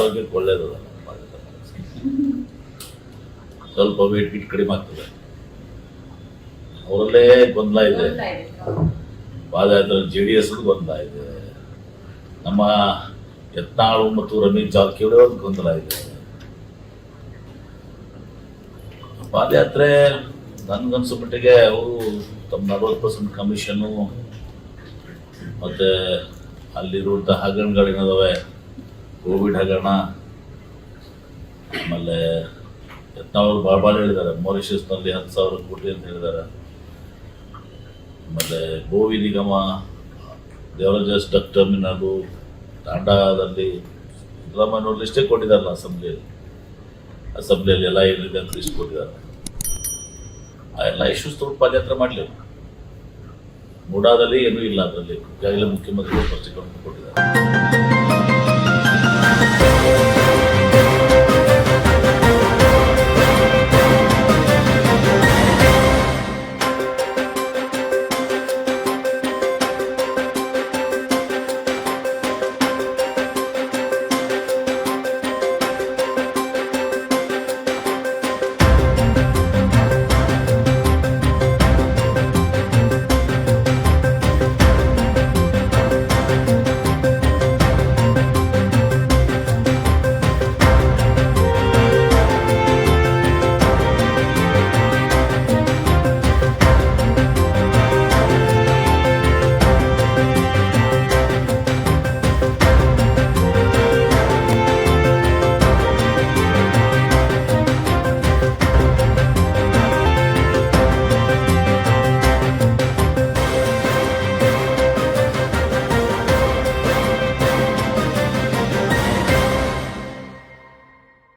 ಆರೋಗ್ಯಕ್ಕೆ ಒಳ್ಳೆಯದಲ್ಲ ಸ್ವಲ್ಪ ವೇಟ್ ಗಿಟ್ ಕಡಿಮೆ ಆಗ್ತದೆ. ಅವರಲ್ಲೇ ಗೊಂದಲ ಇದೆ. ಪಾದಯಾತ್ರೆ ಜೆ ಡಿ ಎಸ್ ಗೊಂದಲ ಇದೆ. ನಮ್ಮ ಯತ್ನಾಳು ಮತ್ತು ರಮೇಶ್ ಜಾರಕಿಹೊಳಿ ಒಂದು ಗೊಂದಲ ಇದೆ. ಪಾದಯಾತ್ರೆ ನನ್ಗನ್ಸೋ ಮಟ್ಟಿಗೆ ಅವರು ತಮ್ಮ ನಲ್ವತ್ತು ಪರ್ಸೆಂಟ್ ಕಮಿಷನ್ನು ಮತ್ತು ಅಲ್ಲಿರುವಂಥ ಹಗರಣಗಳೇನದಾವೆ ಕೋವಿಡ್ ಹಗರಣ, ಆಮೇಲೆ ಎತ್ತವರು ಭಾಳ ಭಾಳ ಹೇಳಿದ್ದಾರೆ ಮಾರಿಷಸ್ನಲ್ಲಿ ಹತ್ತು ಸಾವಿರ ಕೋಟಿ ಅಂತ ಹೇಳಿದ್ದಾರೆ ಆಮೇಲೆ ಗೋವಿ ನಿಗಮ ದೇವರಾಜ ಸ್ಟಕ್ ಟರ್ಮಿನಲು ತಾಂಡಾದಲ್ಲಿ ಸಿದ್ದರಾಮಯ್ಯವ್ರ ಲಿಸ್ಟೇ ಕೊಟ್ಟಿದ್ದಾರಲ್ಲ ಅಸೆಂಬ್ಲಿಯಲ್ಲಿ. ಅಸೆಂಬ್ಲಿಯಲ್ಲಿ ಎಲ್ಲ ಏನಿದೆ ಅಂತ ಲಿಸ್ಟ್ ಕೊಟ್ಟಿದ್ದಾರೆ. ಆ ಎಲ್ಲ ಇಶ್ಯೂಸ್ ತೊಗೊಂಡು ಪಾದಯಾತ್ರೆ ಮಾಡಲಿ ಮೂಡಾದಲ್ಲಿ ಏನೂ ಇಲ್ಲ ಅದರಲ್ಲಿ. ಈಗಾಗಲೇ ಮುಖ್ಯಮಂತ್ರಿಗಳು ಸ್ಪಷ್ಟೀಕರಣ ಕೊಟ್ಟಿದ್ದಾರೆ.